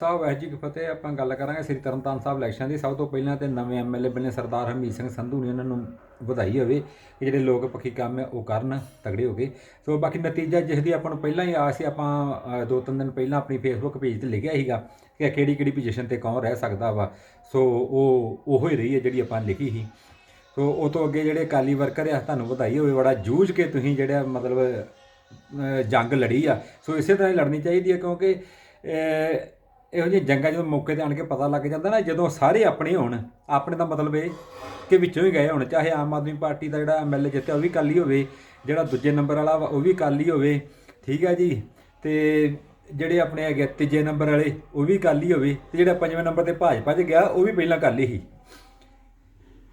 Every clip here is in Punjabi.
ਸਾਹਿਬ ਐ ਜੀ ਕੀ ਫਤਿਹ, ਆਪਾਂ ਗੱਲ ਕਰਾਂਗੇ ਸ੍ਰੀ ਤਰਨਤਾਰਨ ਸਾਹਿਬ ਇਲੈਕਸ਼ਨ ਦੀ। ਸਭ ਤੋਂ ਪਹਿਲਾਂ ਤੇ ਨਵੇਂ ਐਮਐਲਏ ਬਣੇ ਸਰਦਾਰ ਹਰਮੀਤ ਸਿੰਘ ਸੰਧੂ ਨੇ ਉਹਨਾਂ ਨੂੰ ਵਧਾਈ ਹੋਵੇ ਕਿ ਜਿਹੜੇ ਲੋਕ ਪੱਖੀ ਕੰਮ ਹੈ, ਉਹ ਕਰਨ, ਤਗੜੇ ਹੋ ਗਏ ਸੋ ਬਾਕੀ ਨਤੀਜਾ ਜਿਸ ਦੀ ਆਪਾਂ ਨੂੰ ਪਹਿਲਾਂ ਹੀ ਆਸ ਸੀ, ਆਪਾਂ ਦੋ ਤਿੰਨ ਦਿਨ ਪਹਿਲਾਂ ਆਪਣੀ ਫੇਸਬੁੱਕ ਪੇਜ ਤੇ ਲਿਖਿਆ ਸੀਗਾ ਕਿ ਕਿਹੜੀ ਕਿਹੜੀ ਪੋਜੀਸ਼ਨ ਤੇ ਕੌਣ ਰਹਿ ਸਕਦਾ ਵਾ। ਸੋ ਉਹ, ਉਹੋ ਹੀ ਰਹੀ ਹੈ ਜਿਹੜੀ ਆਪਾਂ ਲਿਖੀ ਸੀ। ਸੋ ਉਹ ਤੋਂ ਅੱਗੇ ਜਿਹੜੇ ਅਕਾਲੀ ਵਰਕਰ ਆ, ਤੁਹਾਨੂੰ ਵਧਾਈ ਹੋਵੇ। ਬੜਾ ਜੂਝ ਕੇ ਤੁਸੀਂ ਜਿਹੜਾ ਮਤਲਬ ਜੰਗ ਲੜੀ ਆ। ਸੋ ਇਸੇ ਤਰ੍ਹਾਂ ਹੀ ਲੜਨੀ ਚਾਹੀਦੀ ਹੈ ਕਿਉਂਕਿ ਇਹੋ ਜਿਹੀ ਜੰਗਾਂ ਜਦੋਂ ਮੌਕੇ ਤੇ ਆਣ ਕੇ ਪਤਾ ਲੱਗ ਜਾਂਦਾ ਨਾ, ਜਦੋਂ ਸਾਰੇ ਆਪਣੇ ਹੋਣ, ਆਪਣੇ ਦਾ ਮਤਲਬ ਇਹ ਕਿ ਵਿੱਚੋਂ ਹੀ ਗਏ ਹੋਣ, ਚਾਹੇ ਆਮ ਆਦਮੀ ਪਾਰਟੀ ਦਾ ਜਿਹੜਾ ਐਮਐਲਏ ਜਿੱਤਿਆ ਉਹ ਵੀ ਕਾਲੀ ਹੋਵੇ, ਜਿਹੜਾ ਦੂਜੇ ਨੰਬਰ ਵਾਲਾ ਵਾ ਉਹ ਵੀ ਕਾਲੀ ਹੋਵੇ, ਠੀਕ ਹੈ ਜੀ? ਤੇ ਜਿਹੜੇ ਆਪਣੇ ਹੈਗੇ ਆ ਤੀਜੇ ਨੰਬਰ ਵਾਲੇ, ਉਹ ਵੀ ਕਾਲੀ ਹੋਵੇ, ਤੇ ਜਿਹੜਾ ਪੰਜਵੇਂ ਨੰਬਰ ਤੇ ਭਾਜਪਾ 'ਚ ਗਿਆ, ਉਹ ਵੀ ਪਹਿਲਾਂ ਕਾਲੀ ਸੀ।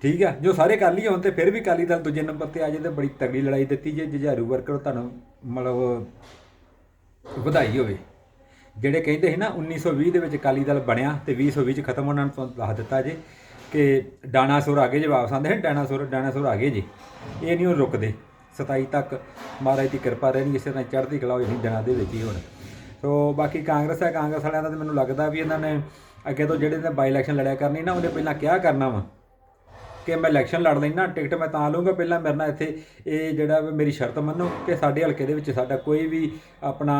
ਠੀਕ ਆ? ਜੋ ਸਾਰੇ ਕਾਲੀ ਹੋਣ ਤੇ ਫਿਰ ਵੀ ਕਾਲੀ ਦਲ ਦੂਜੇ ਨੰਬਰ ਤੇ ਆ ਜਾਂਦੇ ਬੜੀ ਤਗੜੀ ਲੜਾਈ ਦਿੱਤੀ ਜੇ, ਜੁਝਾਰੂ ਵਰਕਰ ਤੁਹਾਨੂੰ ਮਤਲਬ ਵਧਾਈ ਹੋਵੇ। ਜਿਹੜੇ ਕਹਿੰਦੇ ਸੀ ਨਾ 1920 ਦੇ ਵਿੱਚ ਅਕਾਲੀ ਦਲ ਬਣਿਆ ਤੇ 2020 ਚ ਖਤਮ ਉਹਨਾਂ ਨੂੰ ਤੁਹਾਨੂੰ ਦੱਸ ਦਿੱਤਾ ਜੇ ਕਿ ਡਾਇਨਾਸੌਰ ਆ ਗਏ ਜੇ ਵਾਪਸ ਆਉਂਦੇ ਹਨ ਡਾਇਨਾਸੌਰ ਡਾਇਨਾਸੌਰ ਆ ਗਏ ਜੀ। ਇਹ ਨਹੀਂ ਉਹ ਰੁਕਦੇ। 27 ਤੱਕ ਮਹਾਰਾਜ ਦੀ ਕਿਰਪਾ ਰਹਿਣੀ, ਇਸੇ ਤਰ੍ਹਾਂ ਚੜ੍ਹਦੀ ਕਲਾ ਹੋ ਜਾਣੀ ਦਿਨਾਂ ਦੇ ਵਿੱਚ ਹੀ ਹੁਣ। ਸੋ ਬਾਕੀ ਕਾਂਗਰਸ ਹੈ, ਕਾਂਗਰਸ ਵਾਲਿਆਂ ਦਾ ਤਾਂ ਮੈਨੂੰ ਲੱਗਦਾ ਵੀ ਇਹਨਾਂ ਨੇ ਅੱਗੇ ਤੋਂ ਜਿਹੜੇ ਨੇ ਬਾਈ ਇਲੈਕਸ਼ਨ ਲੜਿਆ ਕਰਨੀ ਨਾ, ਉਹਨੇ ਪਹਿਲਾਂ ਕਿਹਾ ਕਰਨਾ ਵਾ? ਕਿ ਮੈਂ ਇਲੈਕਸ਼ਨ ਲੜ ਲੈਣਾ ਟਿਕਟ ਮੈਂ ਤਾਂ ਲਊਂਗਾ। ਪਹਿਲਾਂ ਮੇਰੇ ਨਾਲ ਇੱਥੇ ਇਹ ਜਿਹੜਾ ਮੇਰੀ ਸ਼ਰਤ ਮੰਨੋ ਕਿ ਸਾਡੇ ਹਲਕੇ ਦੇ ਵਿੱਚ ਸਾਡਾ ਕੋਈ ਵੀ ਆਪਣਾ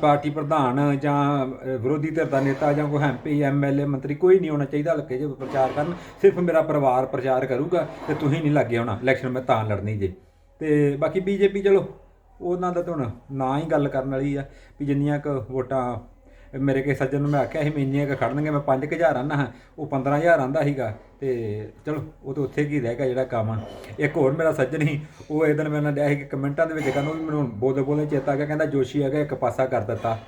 ਪਾਰਟੀ ਪ੍ਰਧਾਨ ਜਾਂ ਵਿਰੋਧੀ ਧਿਰ ਦਾ ਨੇਤਾ ਜਾਂ ਕੋਈ ਐਮਪੀ ਐਮਐਲਏ ਮੰਤਰੀ ਕੋਈ ਨਹੀਂ ਹੋਣਾ ਚਾਹੀਦਾ ਹਲਕੇ 'ਚ ਪ੍ਰਚਾਰ ਕਰਨ। ਸਿਰਫ ਮੇਰਾ ਪਰਿਵਾਰ ਪ੍ਰਚਾਰ ਕਰੂਗਾ ਤੇ ਤੁਸੀਂ ਨਹੀਂ ਲੱਗੇ ਹੋਣਾ। ਇਲੈਕਸ਼ਨ ਮੈਂ ਤਾਂ ਲੜਨੀ ਜੇ। ਤੇ ਬਾਕੀ ਬੀਜੇਪੀ ਚਲੋ, ਉਹਨਾਂ ਦਾ ਤਾਂ ਹੁਣ ਨਾ ਹੀ ਗੱਲ ਕਰਨ ਵਾਲੀ ਆ ਵੀ ਜਿੰਨੀਆਂ ਕੁ ਵੋਟਾਂ ਮੇਰੇ ਕੇ ਸੱਜਣ ਨੂੰ ਮੈਂ ਆਖਿਆ ਸੀ ਮੈਂ ਇੰਨੀਆਂ ਕੁ ਖੜਨਗੇ ਮੈਂ 5000 ਆਨਾ ਹਾਂ। ਉਹ 15000 ਆਂਦਾ ਸੀਗਾ ਤੇ ਚਲੋ, ਉਹ ਤਾਂ ਉੱਥੇ ਕੀ ਰਹਿ ਗਿਆ ਜਿਹੜਾ ਕੰਮ ਇੱਕ ਹੋਰ ਮੇਰਾ ਸੱਜਣ ਸੀ, ਉਹ ਇਹ ਦਿਨ ਮੇਰੇ ਨਾਲ ਡਿਆ ਸੀ ਕਿ ਕਮੈਂਟਾਂ ਦੇ ਵਿੱਚ, ਕਹਿੰਦਾ ਉਹ ਵੀ ਮੈਨੂੰ ਬੋਲਦੇ ਬੋਲਦੇ ਚੇਤਾ ਆ ਗਿਆ, ਕਹਿੰਦਾ ਜੋਸ਼ੀ ਹੈਗਾ ਇੱਕ ਪਾਸਾ ਕਰ ਦਿੱਤਾ।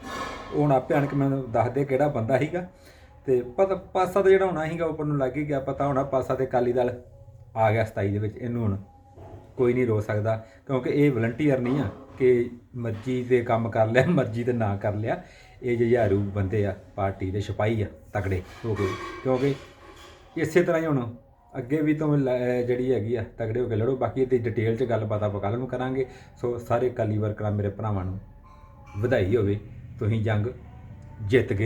ਉਹ ਹੁਣ ਆਪੇ ਆਣ ਕੇ ਮੈਨੂੰ ਦੱਸ ਦੇ ਕਿਹੜਾ ਬੰਦਾ ਸੀਗਾ। ਤੇ ਪਤਾ, ਪਾਸਾ ਤਾਂ ਜਿਹੜਾ ਹੋਣਾ ਸੀਗਾ ਉੱਪਰ ਨੂੰ ਲੱਗ ਹੀ ਗਿਆ, ਪਤਾ ਹੋਣਾ ਪਾਸਾ ਤੇ ਅਕਾਲੀ ਦਲ ਆ ਗਿਆ 27 ਦੇ ਵਿੱਚ, ਇਹਨੂੰ ਹੁਣ ਕੋਈ ਨਹੀਂ ਰੋ ਸਕਦਾ, ਕਿਉਂਕਿ ਇਹ ਵਲੰਟੀਅਰ ਨਹੀਂ ਆ ਕਿ ਮਰਜ਼ੀ ਦੇ ਕੰਮ ਕਰ ਲਿਆ, ਮਰਜ਼ੀ ਤੇ ਨਾ ਕਰ ਲਿਆ। ਇਹ ਜੁਝਾਰੂ ਬੰਦੇ ਆ, ਪਾਰਟੀ ਦੇ ਸਿਪਾਹੀ ਆ, ਤਕੜੇ ਹੋ ਕੇ। ਕਿਉਂਕਿ ਇਸੇ ਤਰ੍ਹਾਂ ਹੀ ਹੁਣ ਅੱਗੇ ਵੀ ਤੋਂ ਲੈ- ਜਿਹੜੀ ਹੈਗੀ ਆ ਤਗੜੇ ਹੋ ਕੇ ਲੜੋ। ਬਾਕੀ ਇਹਦੀ ਡਿਟੇਲ 'ਚ ਗੱਲਬਾਤ ਆਪਾਂ ਕੱਲ੍ਹ ਨੂੰ ਕਰਾਂਗੇ। ਸੋ ਸਾਰੇ ਕਾਲੀ ਵਰਕਰਾਂ ਮੇਰੇ ਭਰਾਵਾਂ ਨੂੰ ਵਧਾਈ ਹੋਵੇ। ਤੁਸੀਂ ਜੰਗ ਜਿੱਤ ਗਏ।